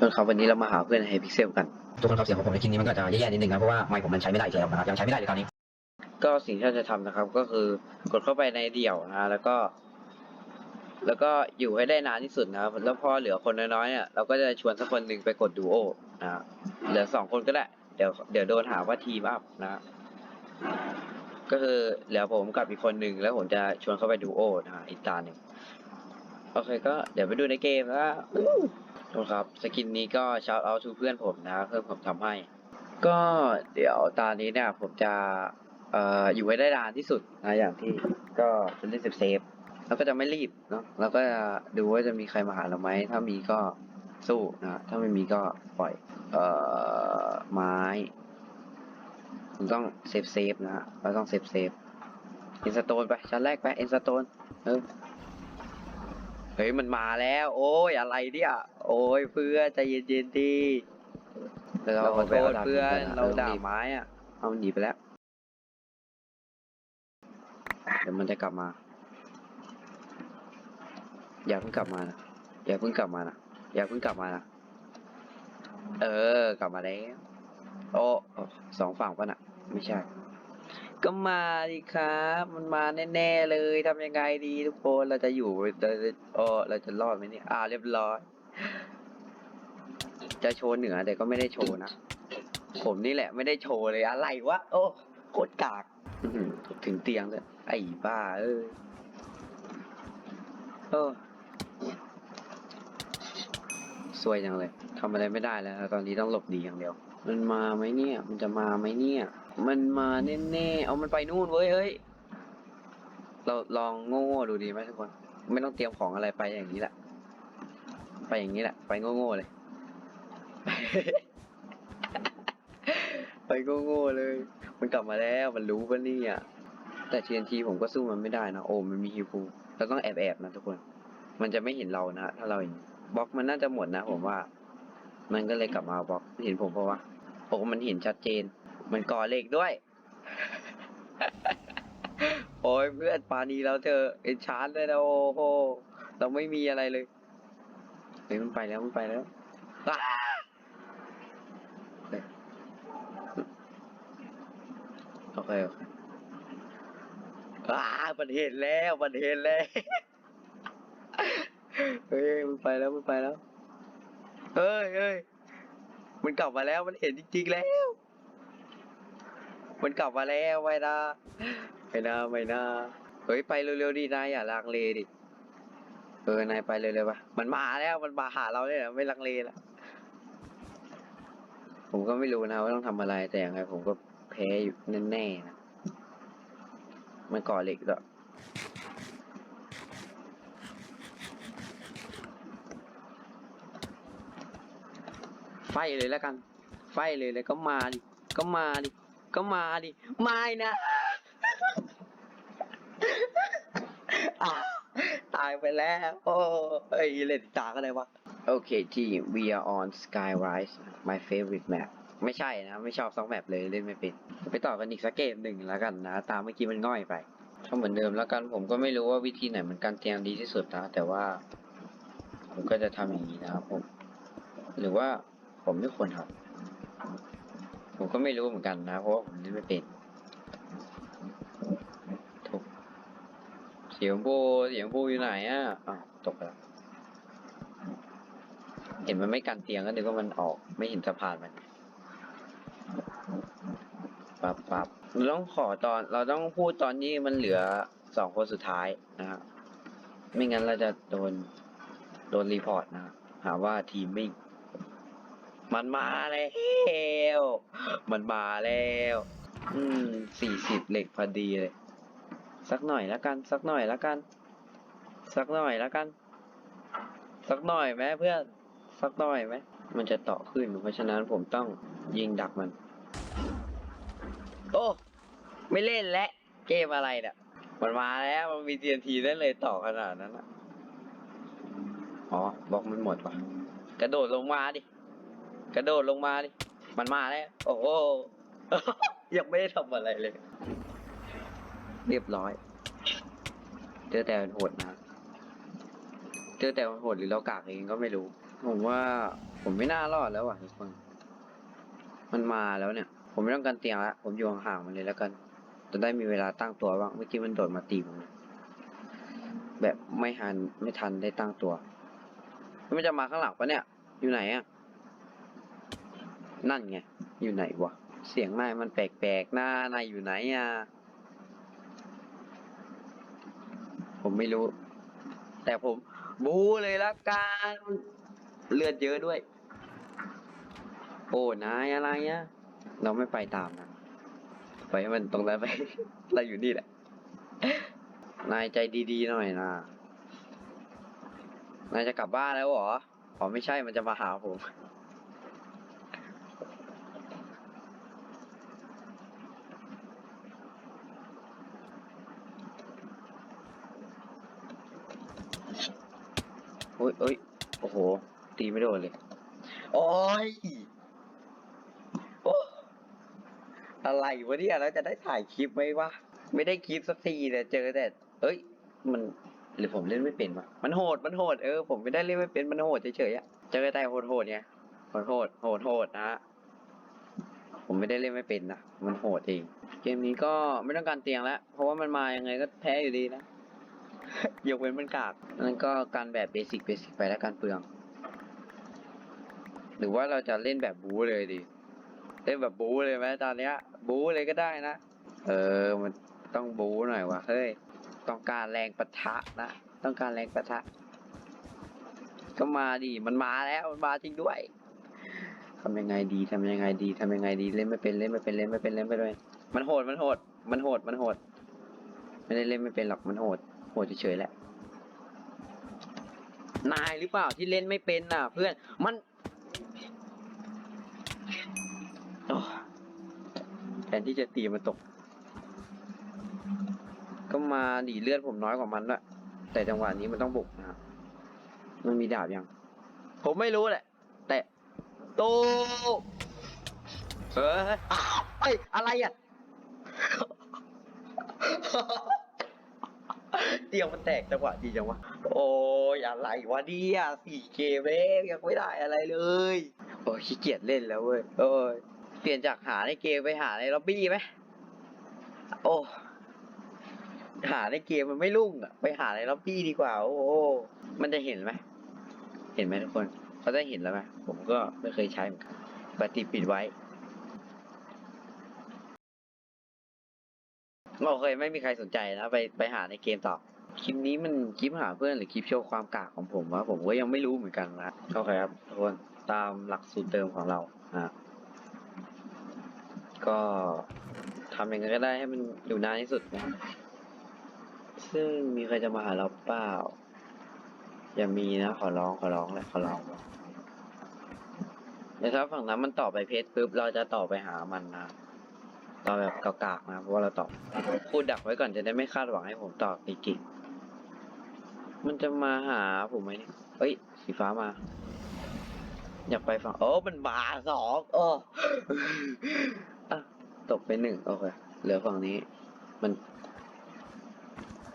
เพื่อนครับวันนี้เรามาหาเพื่อนในพิกเซลกัน ทุกคนครับเสียงของผมในคลิปนี้มันก็จะแย่ๆนิดนึงนะเพราะว่าไมค์ผมมันใช้ไม่ได้อีกแล้วนะครับยังใช้ไม่ได้เลยคราวนี้ ก็สิ่งที่เราจะทำนะครับ ก็คือกดเข้าไปในเดี่ยวนะแล้วก็ แล้วก็อยู่ให้ได้นานที่สุดนะครับแล้วพอเหลือคนน้อยๆเนี่ยเราก็จะชวนสักคนหนึ่งไปกดดูโอนะครับเหลือสองคนก็ได้เดี๋ยวเดี๋ยวโดนหาว่าทีมอัพนะครับก็คือเหลือผมกับอีกคนหนึ่งแล้วผมจะชวนเข้าไปดูโอนะฮะอีกตาหนึ่งโอเคก็เดี๋ยวไปดูในเกมแล้ วทุกครับ สกินนี้ก็ชาร์ o เอาทูเพื่อนผมนะเพื่อนผมทำให้ ก็เดี๋ยวตอนนี้เนี่ยผมจะเอ่ออยู่ไว้ได้นานที่สุดนะอย่างที่ก็จะเล่นเซฟแล้วก็จะไม่รีบเนาะแล้วก็จะดูว่าจะมีใครมาหาเราไหมถ้ามีก็สู้นะถ้าไม่มีก็ปล่อย เอ่อไม้ผมต้องเซฟเซฟนะเราต้องเซฟเซฟเอ็นสโตนไปชั้นแรกไปเอ็นสโตนเออ ฮ้ยมันมาแล้ว โอ้ยอะไรเนี่ย โอ้ยเพื่อนใจเย็นๆดีเราขอโทษเพื่อนเราด่าไม้อะเอามันหนีไปแล้วเดี๋ยวมันจะกลับมา อย่าเพิ่งกลับมานะอย่าเพิ่งกลับมานะอย่าเพิ่งกลับมานะเออ กลับมาแล้วโอ้สองฝั่งปะน่ะ ไม่ใช่ ก็มาดิครับ มันมาแน่ๆเลยทำยังไงดีทุกคนเราจะอยู่เราจะโอ้เราจะรอดไหมเนี่ยอ่าเรียบร้อย จะโชว์เหนือแต่ก็ไม่ได้โชว์นะ ผมนี่แหละไม่ได้โชว์เลยอะไรวะโอ้โคตรกากถึงเตียงเลยไอ้บ้า เออเออสวยจังเลยทำอะไรไม่ได้แล้ว ตอนนี้ต้องหลบหนีอย่างเดียว มันมาไหมเนี่ย มันจะมาไหมเนี่ย มันมาแน่ๆ เอามันไปนู่นเว้ยเฮ้ย เราลองโง่ๆดูดีไหมทุกคน ไม่ต้องเตรียมของอะไรไปอย่างนี้แหละ ไปอย่างนี้แหละ ไปโง่ๆเลย ไปโง่ๆเลย มันกลับมาแล้ว มันรู้ปะเนี่ย แต่ TNT ผมก็สู้มันไม่ได้นะ โอ้มันมีฮิวฟูเราต้องแอบแอบๆนะทุกคน มันจะไม่เห็นเรานะถ้าเราเห็นบล็อกมันน่าจะหมดนะผมว่า มันก็เลยกลับมาเอาบล็อก เห็นผมเพราะว่าโอ้มันเห็นชัดเจน มันก่อเหล็กด้วย โอ้ยเพื่อนปานีเราเจอเอ็นชาร์ดเลยนะโอ้โหเราไม่มีอะไรเลยเฮ้ยมันไปแล้วมันไปแล้วโอเคโอเคอ่ามันเห็นแล้วมันเห็นแล้วเฮ้ยมันไปแล้วมันไปแล้วเฮ้ยเฮ้ยมันกลับมาแล้วมันเห็นจริงๆแล้ว มันกลับมาแล้วไม่นะไม่นะไม่นะเฮ้ยไปเร็วๆดินายอย่าลังเลดิเออนายไปเร็วๆปะมันมาแล้วมันมาหาเราเนี่ยไม่ลังเลแล้วผมก็ไม่รู้นะว่าต้องทำอะไรแต่ยังไงผมก็แพ้อยู่แน่ๆนะมันก่อเหล็กด้วยไฟเลยแล้วกัน ไฟเลยเลยก็มาดิก็มาดิ ก็มาดิไม่นะตายไปแล้ว โอ้ยเล่นตากันเลยวะ โอเคทีม we are on Skyrise my favorite map ไม่ใช่นะ ไม่ชอบสองแมปเลยเล่นไม่เป็น ไปต่อกันอีกสักเกมหนึ่งแล้วกันนะ ตามเมื่อกี้มันง่อยไปก็เหมือนเดิมแล้วกันผมก็ไม่รู้ว่าวิธีไหนมันกันเตรียงดีที่สุดนะ แต่ว่า ผมก็จะทำอย่างนี้นะครับผม หรือว่าผมไม่ควรทำ ผมก็ไม่รู้เหมือนกันนะ เพราะว่าผมเล่นไม่เป็นถูกเสียงโบเสียงโบอยู่ไหนอะอ้าวตกแล้วเห็นมันไม่กันเตียงก็นึกว่ามันออก ไม่เห็นสะพานมันปับปับเราต้องขอตอน เราต้องพูดตอนนี้มันเหลือสองคนสุดท้ายนะครับไม่งั้นเราจะโดน โดนรีพอร์ตนะ หาว่าทีมมิ่ง มันมาแล้วมันมาแล้ว อืมสี่สิบเหล็กพอดีเลย สักหน่อยแล้วกัน สักหน่อยแล้วกัน สักหน่อยแล้วกัน สักหน่อยไหมเพื่อน สักหน่อยไหมมันจะต่อขึ้นเพราะฉะนั้นผมต้องยิงดักมัน โอ้ไม่เล่นแล้วเกมอะไรเนี่ยมันมาแล้วมันมี TNT ได้เลยต่อขนาดนั้นอะอ๋อบล็อกมันหมดว่ะกระโดดลงมาดิ กระโดดลงมาดิ มันมาแล้ว โอ้โห ยังไม่ได้ทำอะไรเลย เรียบร้อย เจอแต่โหดนะ เจอแต่โหดหรือเรากากเองก็ไม่รู้ ผมว่า ผมไม่น่ารอดแล้วว่ะทุกคน มันมาแล้วเนี่ย ผมไม่ต้องการเตียงละผมอยู่ห่างๆมันเลยแล้วกัน จะได้มีเวลาตั้งตัวบ้าง เมื่อกี้มันโดดมาตีผมแบบไม่ทันไม่ทันได้ตั้งตัวแล้วมันจะมาข้างหลังปะเนี่ย อยู่ไหนอะ นั่นไง อยู่ไหนวะ เสียงนายมันแปลกๆหน้านายอยู่ไหนอะ ผมไม่รู้ แต่ผม บูเลยละกันเลือดเยอะด้วย โอ้นายอะไรอะเราไม่ไปตามนะไปให้มันตรงนั้นไป เราอยู่นี่แหละ นายใจดีๆหน่อยนะ นายจะกลับบ้านแล้วเหรอ อ๋อไม่ใช่มันจะมาหาผม อ้ยโอ้ยโอ้โห ตีไม่โดนเลย โอ้ยโอ้อะไรวะเนี่ยแล้วจะได้ถ่ายคลิปไหมวะ ไม่ได้คลิปสักทีเลยเจอแต่ เอ้ย มันหรือผมเล่นไม่เป็นวะมันโหด มันโหด เออ ผมไม่ได้เล่นไม่เป็น มันโหดเฉยๆอะเจอแต่โหดโหดๆไงโหดโหดโหดโหดนะผมไม่ได้เล่นไม่เป็นนะ มันโหดเอง เกมนี้ก็ไม่ต้องการเตียงแล้ว เพราะว่ามันมายังไงก็แพ้อยู่ดีนะ ยกเว้นมันกากนั่นก็การแบบเบสิกเบสิกไปแล้วการเปลือง หรือว่าเราจะเล่นแบบบู๊เลยดิเล่นแบบบู๊เลยไหมตอนเนี้ย บู๊เลยก็ได้นะ เออ มันต้องบู๊หน่อยวะเฮ้ย ต้องการแรงปะทะนะ ต้องการแรงปะทะ ก็มาดิ มันมาแล้ว มันมาจริงด้วยทำยังไงดีทำยังไงดีทำยังไงดี เล่นไม่เป็น เล่นไม่เป็น เล่นไม่เป็น เล่นไม่เป็น มันโหด มันโหด มันโหด มันโหด ไม่ได้เล่นไม่เป็นหรอก มันโหด โหดเฉยๆแหละ นายหรือเปล่าที่เล่นไม่เป็นน่ะ เพื่อนมันโอ้แทนที่จะตีมันตก ก็มาดีเลือดผมน้อยกว่ามันละแต่จังหวะนี้มันต้องบุกนะครับมันมีดาบยัง ผมไม่รู้แหละ แต่โตเฮ้ยอ้าวเอ้ยอะไรอะ เตียงมันแตกจังหวะดีจังวะ โอ้ยอะไรวะเนี่ยสี่เกมเองยังไม่ได้อะไรเลย โอ้ยขี้เกียจเล่นแล้วเว้ยโอ้ยเปลี่ยนจากหาในเกมไปหาในล็อบบี้ไหมโอ้หาในเกมมันไม่รุ่งอะไปหาในล็อบบี้ดีกว่า โอ้โหมันจะเห็นไหมเห็นไหมทุกคนเขาจะเห็นแล้วไหมผมก็ไม่เคยใช้เหมือนกันปฏิปิดไว้โอเคไม่มีใครสนใจนะไปไปหาในเกมต่อ คลิปนี้มันคลิปหาเพื่อนหรือคลิปโชว์ความกากของผมวะผมก็ยังไม่รู้เหมือนกันนะโอเคครับทุกคนตามหลักสูตรเดิมของเรานะก็ทำยังไงก็ได้ให้มันอยู่นานที่สุดนะซึ่งมีใครจะมาหาเราเปล่า อย่ามีนะขอร้องขอร้องเลยขอร้องแล้วถ้าฝั่งนั้นมันต่อไปเพจปุ๊บเราจะต่อไปหามันนะต่อแบบกากๆนะเพราะว่าเราตอบพูดดักไว้ก่อนจะได้ไม่คาดหวังให้ผมตอบจริงๆ มันจะมาหาผมไหมเนี่ยเฮ้ย สีฟ้ามา อยากไปฝั่งโอ้มันมาสองโอ้อะตกไปหนึ่งโอเค เหลือฝั่งนี้ มัน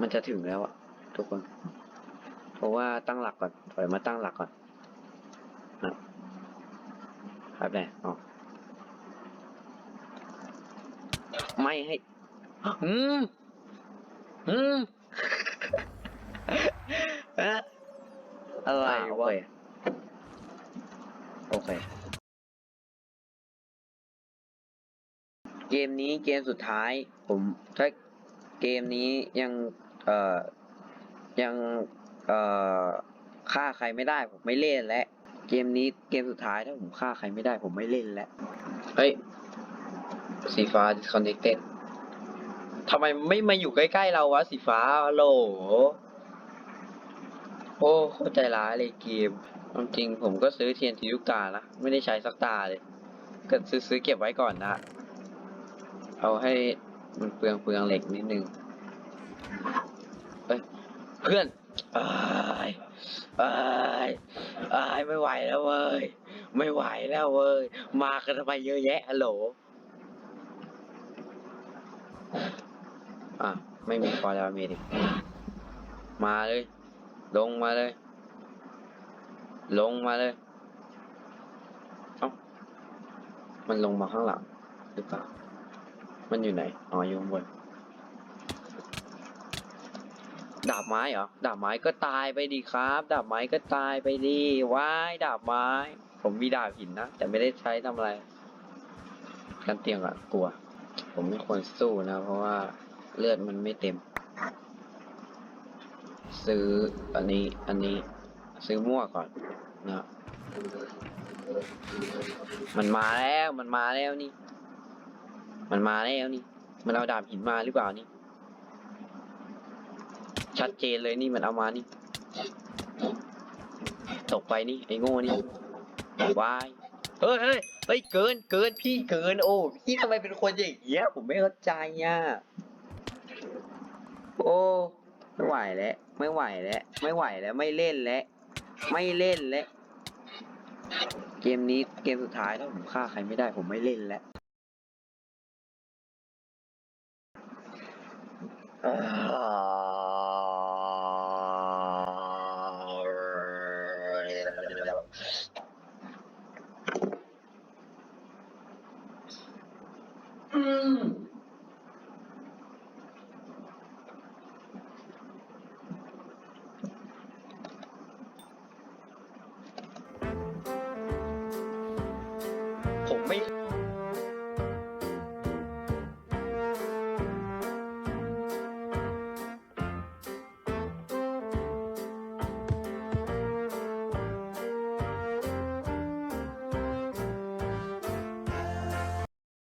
มันจะถึงแล้วอะทุกคน เพราะว่าตั้งหลักก่อน ถอยมาตั้งหลักก่อนนะครับแน่อ๋อไม่ให้ อืม อืม เอ๊ะ อะไรวะโอเค เกมนี้เกมสุดท้าย ผมถ้าเกมนี้ยัง เอ่อ ยัง เอ่อ ฆ่าใครไม่ได้ ผมไม่เล่นแล้ว เกมนี้เกมสุดท้ายถ้าผมฆ่าใครไม่ได้ ผมไม่เล่นแล้ว เฮ้ย สีฟ้า disconnected ทำไมไม่มาอยู่ใกล้ ๆ เราวะสีฟ้าฮัลโหล โอ้เข้าใจร้ายเลยเกมความจริงผมก็ซื้อเทียนทีทุกตานะไม่ได้ใช้สักตาเลยก็ซื้อซื้อเก็บไว้ก่อนนะ เอาให้มันเปลืองเปลืองเหล็กนิดนึงเอ้ยเพื่อนอ้ายอ้ายอ้ายไม่ไหวแล้วเว้ย ไม่ไหวแล้วเว้ย มากันทำไมเยอะแยะฮัลโหลอะ ไม่มีคอร์ดาเมดิกมาเลย ลงมาเลย ลงมาเลยมันลงมาข้างหลังหรือเปล่ามันอยู่ไหนอ๋ออยู่ข้างบนดาบไม้เหรอดาบไม้ก็ตายไปดีครับ ดาบไม้ก็ตายไปดีว้ายดาบไม้ ผมมีดาบหินนะแต่ไม่ได้ใช้ทำอะไรกันเตียงอะกลัว ผมไม่ควรสู้นะ เพราะว่าเลือดมันไม่เต็ม ซื้ออันนี้อันนี้ซื้อมั่วก่อนนะมันมาแล้วมันมาแล้วนี่ มันมาแล้วนี่ มันเอาดาบหินมาหรือเปล่านี่ ชัดเจนเลยนี่มันเอามานี่ ตกไปนี่ไอ้โง่นี่วายเฮ้ยเฮ้ยเฮ้ยเกินเกินพี่เกินโอ้พี่ทำไมเป็นคนอย่างเงี้ยผมไม่เข้าใจอะโอ้ ไม่ไหวแล้ว ไม่ไหวแล้ว ไม่ไหวแล้ว ไม่เล่นแล้ว ไม่เล่นแล้ว เกมนี้เกมสุดท้ายถ้าผมฆ่าใครไม่ได้ผมไม่เล่นแล้วอ่า